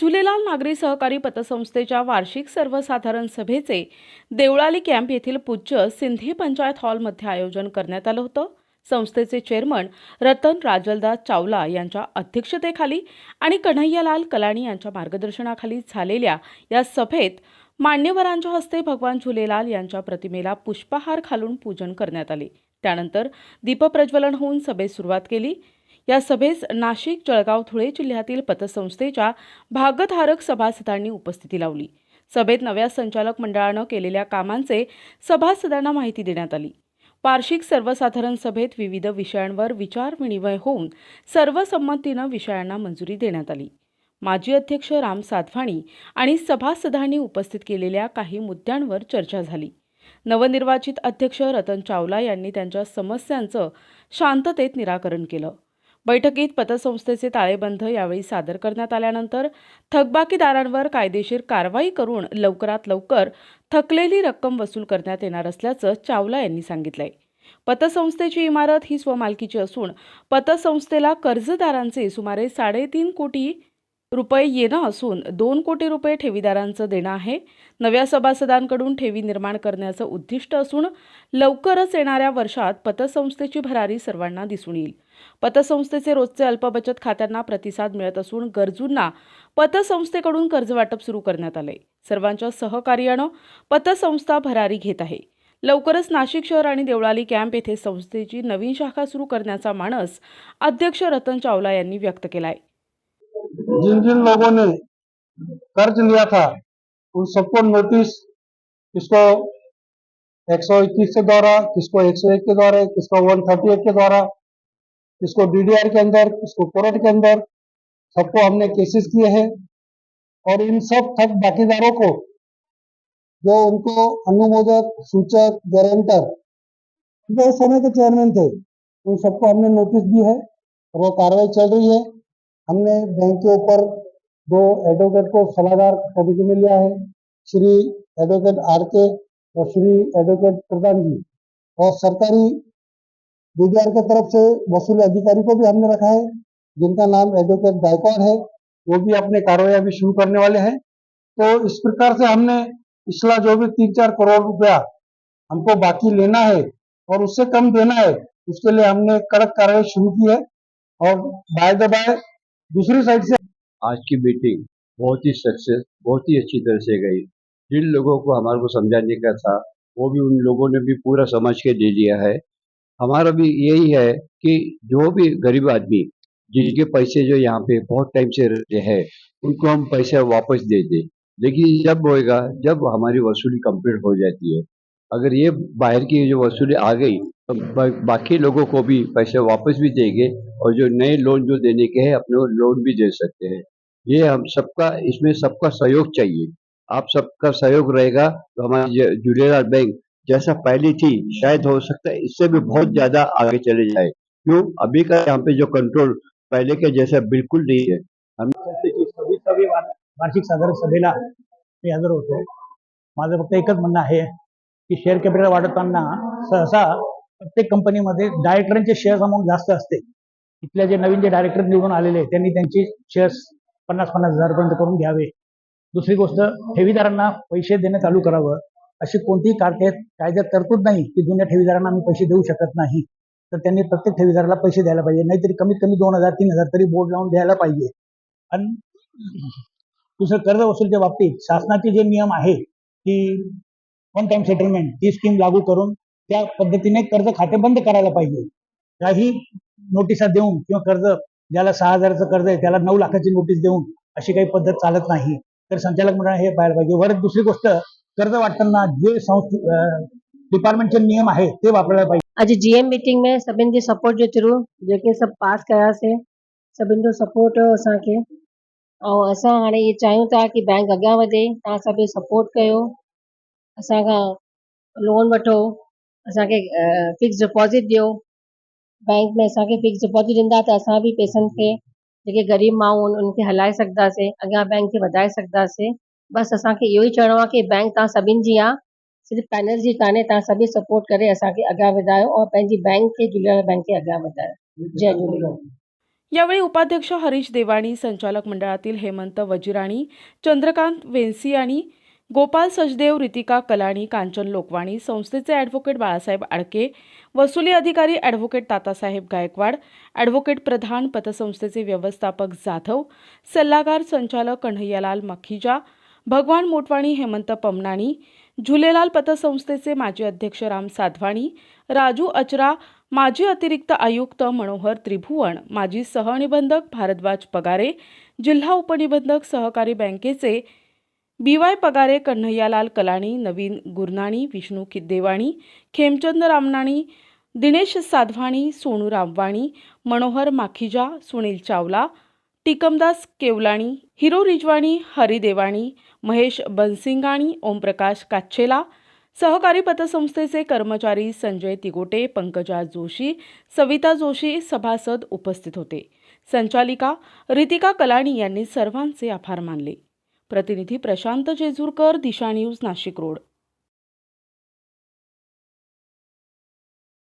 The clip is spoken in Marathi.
झुलेलाल नागरी सहकारी पतसंस्थेच्या वार्षिक सर्वसाधारण सभेचे देवळाली कॅम्प येथील पूज्य सिंधी पंचायत हॉलमध्ये आयोजन करण्यात आलं होतं. संस्थेचे चेअरमन रतन राजलदास चावला यांच्या अध्यक्षतेखाली आणि कन्हैयालाल कलाणी यांच्या मार्गदर्शनाखाली झालेल्या या सभेत मान्यवरांच्या हस्ते भगवान झुलेलाल यांच्या प्रतिमेला पुष्पहार घालून पूजन करण्यात आले. त्यानंतर दीपप्रज्वलन होऊन सभेस सुरुवात केली. या सभेस नाशिक जळगाव धुळे जिल्ह्यातील पतसंस्थेच्या भागधारक सभासदांनी उपस्थिती लावली. सभेत नव्या संचालक मंडळानं केलेल्या कामांचे सभासदांना माहिती देण्यात आली. वार्षिक सर्वसाधारण सभेत विविध विषयांवर विचारविनिमय होऊन सर्वसंमतीनं विषयांना मंजुरी देण्यात आली. माजी अध्यक्ष राम साधवाणी आणि सभासदांनी उपस्थित केलेल्या काही मुद्द्यांवर चर्चा झाली. नवनिर्वाचित अध्यक्ष रतन चावला यांनी त्यांच्या समस्यांचं शांततेत निराकरण केलं. बैठकीत पतसंस्थेचे ताळेबंद यावेळी सादर करण्यात आल्यानंतर थकबाकीदारांवर कायदेशीर कारवाई करून लवकरात लवकर थकलेली रक्कम वसूल करण्यात येणार असल्याचं चावला यांनी सांगितलंय. पतसंस्थेची इमारत ही स्वमालकीची असून पतसंस्थेला कर्जदारांचे सुमारे साडेतीन कोटी रुपये येणं असून दोन कोटी रुपये ठेवीदारांचं देणं आहे. नव्या सभासदांकडून ठेवी निर्माण करण्याचं उद्दिष्ट असून लवकरच येणाऱ्या वर्षात पतसंस्थेची भरारी सर्वांना दिसून येईल. पतसंस्थेचे रोजचे अल्पबचत खात्यांना प्रतिसाद मिळत असून गरजूंना पतसंस्थेकडून कर्जवाटप सुरू करण्यात आले सर्वांच्या सहकार्यानं पतसंस्था भरारी घेत आहे. लवकरच नाशिक शहर आणि देवळाली कॅम्प येथे संस्थेची नवीन शाखा सुरू करण्याचा मानस अध्यक्ष रतन चावला यांनी व्यक्त केलाय. जिन जिन लोगों ने कर्ज लिया था उन सबको नोटिस किसको 121 के द्वारा किसको 101 के द्वारा किसको 138 के द्वारा किसको डीडीआर के अंदर किसको कोर्ट के अंदर, सबको हमने केसेस किए हैं। और इन सब थक बाकीदारों को जो उनको अनुमोदक, सूचक गारंटर जो उस समय के चेयरमैन थे, उन सबको हमने नोटिस दी है और वो कार्रवाई चल रही है। हमने बैंक के ऊपर दो एडवोकेट को सलाहकार कमेटी में लिया है, श्री एडवोकेट आर के और श्री एडवोकेट प्रधान जी और सरकारी डीडीआर के तरफ़ से वसूली अधिकारी को भी हमने रखा है, जिनका नाम एडवोकेट गायकवाड़ है, वो भी अपने कार्रवाई अभी शुरू करने वाले हैं। तो इस प्रकार से हमने पिछला जो भी तीन चार करोड़ रुपया हमको बाकी लेना है और उससे कम देना है, उसके लिए हमने कड़क कार्रवाई शुरू की है। और बाय द बाय दूसरी साइड से आज की मीटिंग बहुत ही सक्सेस, बहुत ही अच्छी तरह से गई। जिन लोगों को हमारे को समझाने का था, वो भी उन लोगों ने भी पूरा समझ के दे दिया है। हमारा भी यही है कि जो भी गरीब आदमी जिनके पैसे जो यहाँ पे बहुत टाइम से रहते हैं उनको हम पैसे वापस दे दें। लेकिन जब होएगा जब हमारी वसूली कंप्लीट हो जाती है अगर ये बाहर की जो वसूली आ गई तो बा- बाकी लोगों को भी पैसे वापस भी देंगे और जो नए लोन जो देने के हैं अपने लोन भी दे सकते हैं। ये हम सबका इसमें सबका सहयोग चाहिए। आप सबका सहयोग रहेगा तो हमारी झूलेलाल बैंक जैसा पहले थी शायद हो सकता है इससे भी बहुत ज्यादा आगे चले जाए। क्यों? अभी का यहाँ पे जो कंट्रोल पहले के जैसा बिल्कुल नहीं है। हम सभी सभी वार्षिक साधारण सभेला मी हजर होतो माझं फक्त एकच म्हणणं आहे की शेअर कॅपिटल वाढवताना सहसा प्रत्येक कंपनीमध्ये डायरेक्टरांचे शेअर्स अमाऊंट जास्त असते. इथल्या जे नवीन जे डायरेक्टर निवडून आलेले त्यांनी त्यांचे शेअर्स पन्नास पन्नास हजारपर्यंत करून घ्यावे. दुसरी गोष्ट ठेवीदारांना पैसे देणं चालू करावं. अशी कोणतीही कायद्यात कायद्यात तरतूद नाही की जुन्या ठेवीदारांना आम्ही पैसे देऊ शकत नाही तर त्यांनी प्रत्येक ठेवीदाराला पैसे द्यायला पाहिजे. नाहीतरी कमीत कमी दोन हजार तीन हजार तरी बोर्ड लावून द्यायला पाहिजे. आणि दुसरं कर्ज वसूलच्या बाबतीत शासनाचे जे नियम आहे की वन टाइम सेटलमेंट ती स्कीम लागू करून त्या पद्धतीने कर्ज खाते बंद करायला पाहिजे. काही नोटिसा देऊन किंवा कर्ज ज्याला सहा हजाराचं कर्ज आहे त्याला नऊ लाखाची नोटीस देऊन अशी काही पद्धत चालत नाही. तर संचालक मंडळ हे पाहायला पाहिजे. वर दुसरी गोष्ट قرض واٽتانا جي سنسٿي ڊپارٽمينٽچي نيم آهي تي واپرايلا پاهجي. اڄ جيئيم ميٽنگ ۾ سڀني جي سپورٽ جي ٿرو جيڪي سڀ پاس ڪياسين سڀني جو سپورٽ هيو اسان کي. ۽ اسان هاڻي اهي چاهيون ٿا ڪه بينڪ اڳيان وڌي توهان سڀ سپورٽ ڪيو. اسان کان لون وٺو اسان کي فڪس ڊپازٽ ڏيو. بينڪ ۾ اسان کي فڪس ڊپازٽ ڏيندا ته اسان به پئسن کي جيڪي غريب ماڻهو آهن ان کي هلائي سگهنداسين اڳيان بينڪ کي وڌائي سگهنداسين बसि असांखे इहो ई चवणो आहे की बैंक तव्हां सभिनि जी आहे सिर्फ़ु पैनल जी कान्हे तव्हां सभई सपोर्ट करे असांखे अॻियां वधायो और पंहिंजी बैंक खे झूलेलाल बैंक खे अॻियां वधायो। जय झूलेलाल। यावेळी उपाध्यक्ष हरीश देवाणी संचालक मंडळातील हेमंत वजिराणी चंद्रकांत वेन्सियानी गोपाल सचदेव रितिका कलाणी कांचन लोकवाणी संस्थेचे ॲडव्होकेट बाळासाहेब आडके वसुली अधिकारी ॲडव्होकेट तातासाहेब गायकवाड ॲडव्होकेट प्रधान पतसंस्थेचे व्यवस्थापक जाधव सल्लागार संचालक कन्हैयालाल मखिजा भगवान मोटवाणी हेमंत पमनाणी झुलेलाल पतसंस्थेचे माजी अध्यक्ष राम साधवाणी राजू अचरा माजी अतिरिक्त आयुक्त मनोहर त्रिभुवन माजी सहनिबंधक भारद्वाज पगारे जिल्हा उपनिबंधक सहकारी बँकेचे बी वाय पगारे कन्हैयालाल कलाणी नवीन गुरनाणी विष्णू देवाणी खेमचंद रामनाणी दिनेश साधवाणी सोनू रामवाणी मनोहर माखिजा सुनील चावला टिकमदास केवलाणी हिरो रिजवाणी हरिदेवाणी महेश बनसिंगाणी ओमप्रकाश काच्छेला सहकारी पतसंस्थेचे कर्मचारी संजय तिगोटे पंकजा जोशी सविता जोशी सभासद उपस्थित होते. संचालिका रितिका कलाणी यांनी सर्वांचे आभार मानले. प्रतिनिधी प्रशांत जेजूरकर दिशा न्यूज नाशिक रोड.